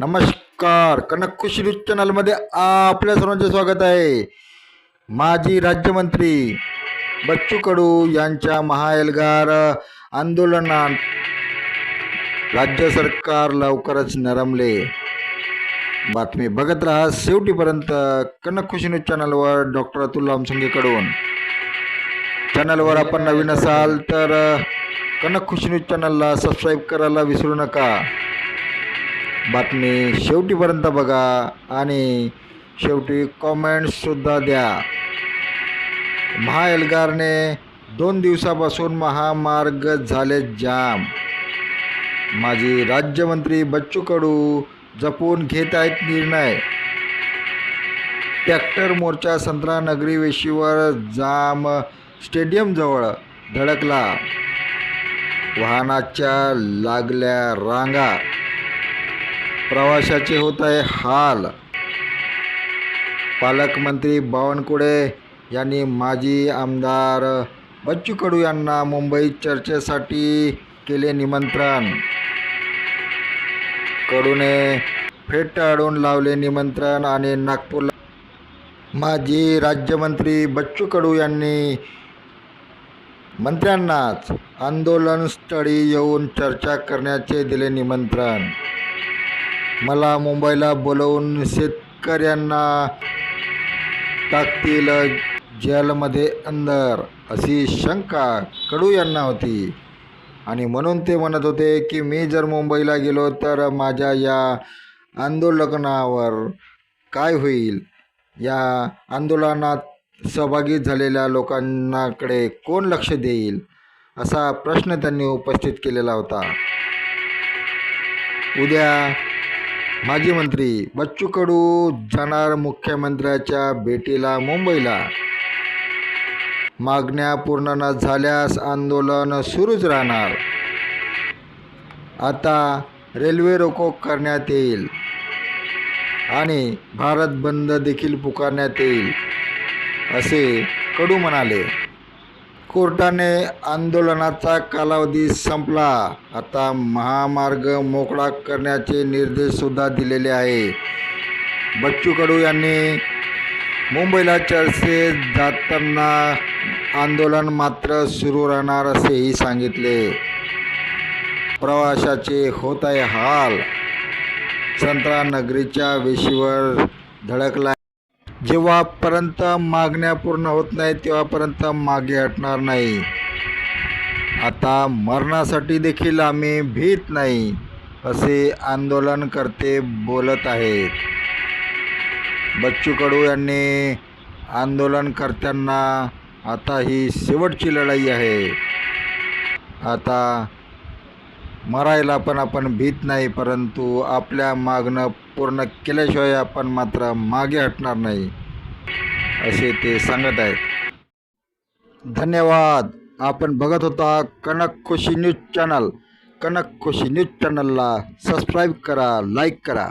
नमस्कार. कनक खुशी न्यूज चॅनलमध्ये आपल्या सर्वांचे स्वागत आहे. माजी राज्यमंत्री बच्चू कडू यांच्या महाएल्गार आंदोलनात राज्य सरकार लवकरच नरमले. बातमी बघत राहा शेवटीपर्यंत कनक खुशी न्यूज चॅनलवर डॉक्टर अतुल आमसंगेकडून चॅनलवर आपण नवीन असाल तर कनक खुशी न्यूज चॅनलला सबस्क्राईब करायला विसरू नका. बातमी शेवटीपर्यंत बघा आणि शेवटी कॉमेंट्ससुद्धा द्या. महाएल्गारने दोन दिवसापासून महामार्ग झाले जाम. माजी राज्यमंत्री बच्चू कडू जपून घेत आहेत निर्णय. ट्रॅक्टर मोर्चा संत्रा नगरी वेशीवर जाम स्टेडियमजवळ धडकला. वाहनाच्या लागल्या रांगा. प्रवाशाचे होत आहे हाल. पालकमंत्री बावनकुळे यांनी माजी आमदार बच्चू कडू यांना मुंबईत चर्चेसाठी केले निमंत्रण. कडूने फेटाळून लावले निमंत्रण आणि नागपूरला माजी राज्यमंत्री बच्चू कडू यांनी मंत्र्यांनाच आंदोलनस्थळी येऊन चर्चा करण्याचे दिले निमंत्रण. मला मुंबईला बोलवून शेतकऱ्यांना टाकतील जेलमध्ये अंदर अशी शंका कडू यांना होती. आणि म्हणून ते म्हणत होते की मी जर मुंबईला गेलो तर माझ्या या आंदोलनावर काय होईल? या आंदोलनात सहभागी झालेल्या लोकांनाकडे कोण लक्ष देईल? असा प्रश्न त्यांनी उपस्थित केलेला होता. उद्या माजी मंत्री बच्चू कडू जाणार मुख्यमंत्र्याच्या भेटीला मुंबईला. मागण्या पूर्ण न झाल्यास आंदोलन सुरूच राहणार. आता रेल्वे रोको करण्यात येईल. आणि भारत बंद देखील पुकारण्यात येईल असे कडू म्हणाले. कोर्टाने आंदोलनाचा कालावधी संपला. आता महामार्ग मोकळा करण्याचे निर्देशसुद्धा दिलेले आहे. बच्चू कडू यांनी मुंबईला चर्चेत जाताना आंदोलन मात्र सुरू राहणार असेही सांगितले. प्रवाशाचे होत आहे हाल. संत्रा नगरीच्या वेशीवर धडकला जेव्हापर्यंत मागण्या पूर्ण होत नाही तेव्हापर्यंत मागे हटणार नाही. आता मरणासाठी देखील आम्ही भीत नाही असे आंदोलनकर्ते बोलत आहेत. बच्चू कडू यांनी आंदोलनकर्त्यांना आता ही शेवटची लढाई आहे. आता मरायला पण आपण भीत नाही परंतु आपल्या मागणं पूर्ण केल्याशिवाय आपण मात्र मागे हटणार नाही असे ते सांगत आहेत. धन्यवाद. आपण बघत होता Kanak Khushi news channel. Kanak Khushi news चॅनलला सबस्क्राईब करा लाईक करा.